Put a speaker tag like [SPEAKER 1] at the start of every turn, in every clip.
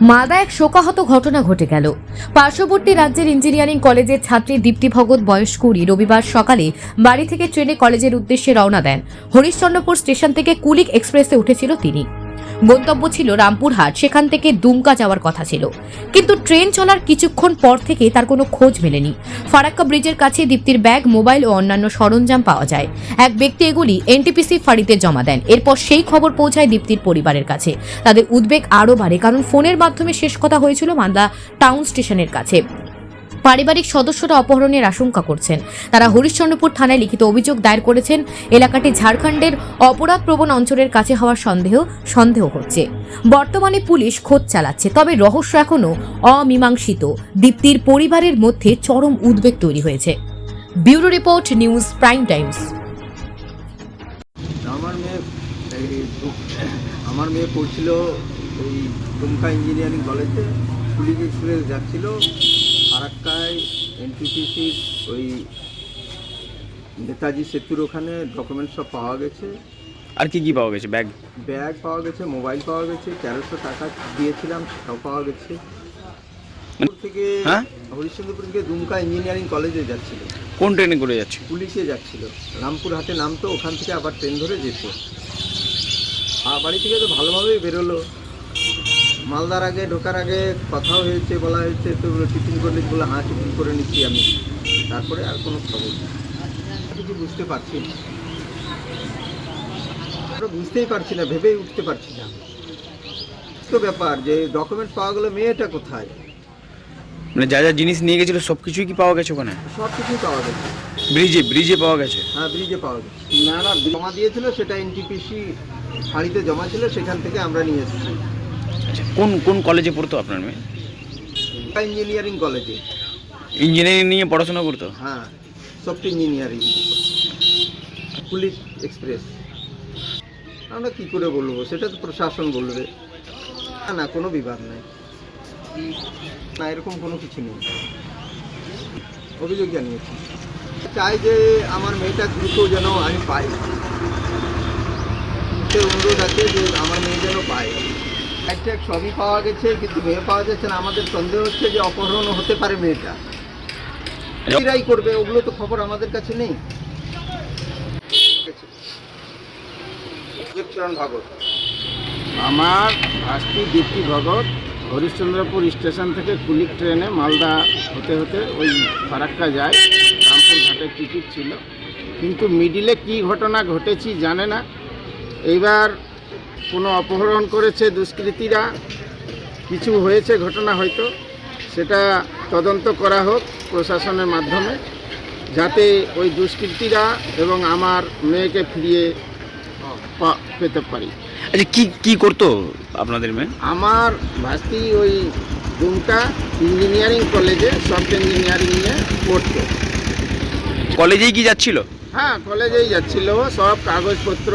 [SPEAKER 1] মালদা এক শোকাহত ঘটনা ঘটে গেল। পার্শ্ববর্তী রাজ্যের ইঞ্জিনিয়ারিং কলেজের ছাত্রী দীপ্তি ভগত বয়স কুড়ি, রবিবার সকালে বাড়ি থেকে ট্রেনে কলেজের উদ্দেশ্যে রওনা দেন। হরিশ্চন্দ্রপুর স্টেশন থেকে কুলিক এক্সপ্রেসে উঠেছিল তিনি। গন্তব্য ছিল রামপুরহাট, সেখান থেকে দুমকা যাওয়ার কথা ছিল। কিন্তু ট্রেন চলার কিছুক্ষণ পর থেকে তার কোনো খোঁজ মেলেনি। ফারাক্কা ব্রিজের কাছে দীপ্তির ব্যাগ, মোবাইল ও অন্যান্য সরঞ্জাম পাওয়া যায়। এক ব্যক্তি এগুলি এনটিপিসি ফাঁড়িতে জমা দেন। এরপর সেই খবর পৌঁছায় দীপ্তির পরিবারের কাছে। তাদের উদ্বেগ আরও বাড়ে, কারণ ফোনের মাধ্যমে শেষ কথা হয়েছিল মালদা টাউন স্টেশনের কাছে। পারিবারিক সদস্যরা অপহরণের আশঙ্কা করছেন। তারা হরিশ্চন্দ্রপুর থানায় লিখিত অভিযোগ দায়ের করেছেন। এলাকাটি ঝাড়খণ্ডের অপরাধ প্রবণ অঞ্চলের কাছে হওয়ার সন্দেহ সন্দেহ হচ্ছে। বর্তমানে পুলিশ খোঁজ চালাচ্ছে, তবে রহস্য এখনও অমীমাংসিত। দীপ্তির পরিবারের মধ্যে চরম উদ্বেগ তৈরি হয়েছে। Bureau report News Prime Times.
[SPEAKER 2] আমার মেয়ে পড়ছিল ওই দুমকা ইঞ্জিনিয়ারিং কলেজে। পুলিশ এক্সপ্রেস যাচ্ছিল। ফারাক্কায় এনটিপিসির ওই নেতাজি সেতুর ওখানে ডকুমেন্টস সব পাওয়া গেছে।
[SPEAKER 3] আর কি কি পাওয়া গেছে? ব্যাগ?
[SPEAKER 2] ব্যাগ পাওয়া গেছে মোবাইল পাওয়া গেছে তেরোশো টাকা দিয়েছিলাম সেটাও পাওয়া গেছে। থেকে
[SPEAKER 3] হ্যাঁ?
[SPEAKER 2] হরিশ্চন্দ্রপুর থেকে দুমকা ইঞ্জিনিয়ারিং কলেজে যাচ্ছিল।
[SPEAKER 3] কোন ট্রেনে করে যাচ্ছে
[SPEAKER 2] পুলিশে যাচ্ছিল। রামপুরহাটে নামতো ওখান থেকে আবার ট্রেন ধরে যেত। আর বাড়ি থেকে তো ভালোভাবেই বেরোলো। মালদার আগে ঢোকার আগে কথাও হয়েছে বলা হয়েছে তো টিফিন করে নিচ্ছি বলে হ্যাঁ টিফিন করে নিচ্ছি আমি। তারপরে আর কোনো খবর নেই। কিছু বুঝতে পারছি না। বুঝতেই পারছি না ভেবেই উঠতে পারছি না। তো ব্যাপার যে ডকুমেন্টস পাওয়া গেলো মেয়েটা কোথায়?
[SPEAKER 3] মানে যা যা জিনিস নিয়ে গেছিল সব কিছুই কি পাওয়া গেছে ওখানে?
[SPEAKER 2] সব কিছুই পাওয়া গেছে।
[SPEAKER 3] ব্রিজে ব্রিজে পাওয়া গেছে?
[SPEAKER 2] হ্যাঁ ব্রিজে পাওয়া গেছে। না না জমা দিয়েছিল সেটা এনটিপিসি ফাঁড়িতে জমা ছিল সেখান থেকে আমরা নিয়ে এসেছি।
[SPEAKER 3] কোন কোন কলেজে পড়তো আপনার মেয়ে?
[SPEAKER 2] ইঞ্জিনিয়ারিং কলেজে
[SPEAKER 3] ইঞ্জিনিয়ারিং নিয়ে পড়াশোনা করতো?
[SPEAKER 2] হ্যাঁ সফট ইঞ্জিনিয়ারিং পুলিশ এক্সপ্রেস আমরা কি করে বলব? সেটা তো প্রশাসন বলবে। না না কোনো বিবাদ নেই। না এরকম কোনো কিছু নেই। অভিযোগ জানিয়েছি। চাই যে আমার মেয়েটা দ্রুত যেন আমি পাই। সে অনুরোধ আছে যে আমার মেয়ে যেন পায়। একটা সবই পাওয়া গেছে কিন্তু মেয়ে পাওয়া যাচ্ছে না। আমাদের সন্দেহ হচ্ছে যে অপহরণ হতে পারে মেয়েটা। এরাই করবে? ওগুলো তো খবর আমাদের কাছে নেই। চরণ ভাগত
[SPEAKER 4] আমার ভাস্তি দীপ্তি ভগত হরিশ্চন্দ্রপুর স্টেশন থেকে কুলিক ট্রেনে মালদা হতে হতে ওই ফারাক্কা যায়। রামপুর ঘাটের টিকিট ছিল। কিন্তু মিডিলে কি ঘটনা ঘটেছি জানে না। এইবার কোনো অপহরণ করেছে দুষ্কৃতীরা কিছু হয়েছে ঘটনা হয়তো সেটা তদন্ত করা হোক প্রশাসনের মাধ্যমে যাতে ওই দুষ্কৃতীরা এবং আমার মেয়েকে ফিরিয়ে পেতে পারি।
[SPEAKER 3] আচ্ছা কি কি করতো আপনাদের মেয়ে?
[SPEAKER 4] আমার ভাস্তি ওই দুমকা ইঞ্জিনিয়ারিং কলেজে সফট ইঞ্জিনিয়ারিং নিয়ে পড়তো।
[SPEAKER 3] কলেজেই কি যাচ্ছিল?
[SPEAKER 4] হ্যাঁ কলেজেই যাচ্ছিল। সব কাগজপত্র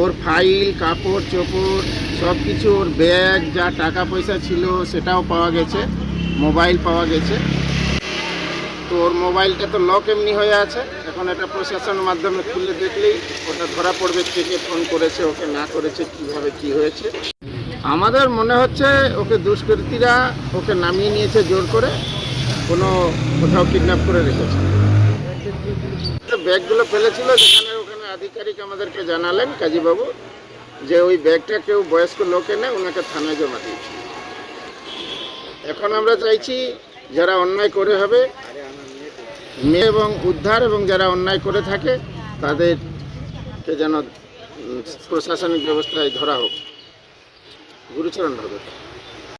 [SPEAKER 4] ওর ফাইল, কাপড়, চোপড় সব কিছু ওর ব্যাগ, যা টাকা পয়সা ছিল সেটাও পাওয়া গেছে, মোবাইল পাওয়া গেছে। তো ওর মোবাইলটা তো লক এমনি হয়ে আছে। এখন এটা প্রশাসনের মাধ্যমে খুলে দেখলেই ওটা ধরা পড়বে কে কে ফোন করেছে, ওকে না করেছে, কীভাবে কি হয়েছে। আমাদের মনে হচ্ছে ওকে দুষ্কৃতীরা ওকে নামিয়ে নিয়েছে জোর করে, কোনো কোথাও কিডন্যাপ করে রেখেছে। ব্যাগগুলো ফেলেছিল, যেখানে আধিকারিক আমাদেরকে জানালেন, কাজীবাবু, যে ওই ব্যাগটা কেউ বয়স্ক লোক এনে ওনাকে থানায় জমা দিয়েছে। এখন আমরা চাইছি যারা অন্যায় করে হবে, মেয়ে এবং উদ্ধার এবং যারা অন্যায় করে থাকে, তাদেরকে যেন প্রশাসনিক ব্যবস্থায় ধরা হোক। গুরুচরণ হবে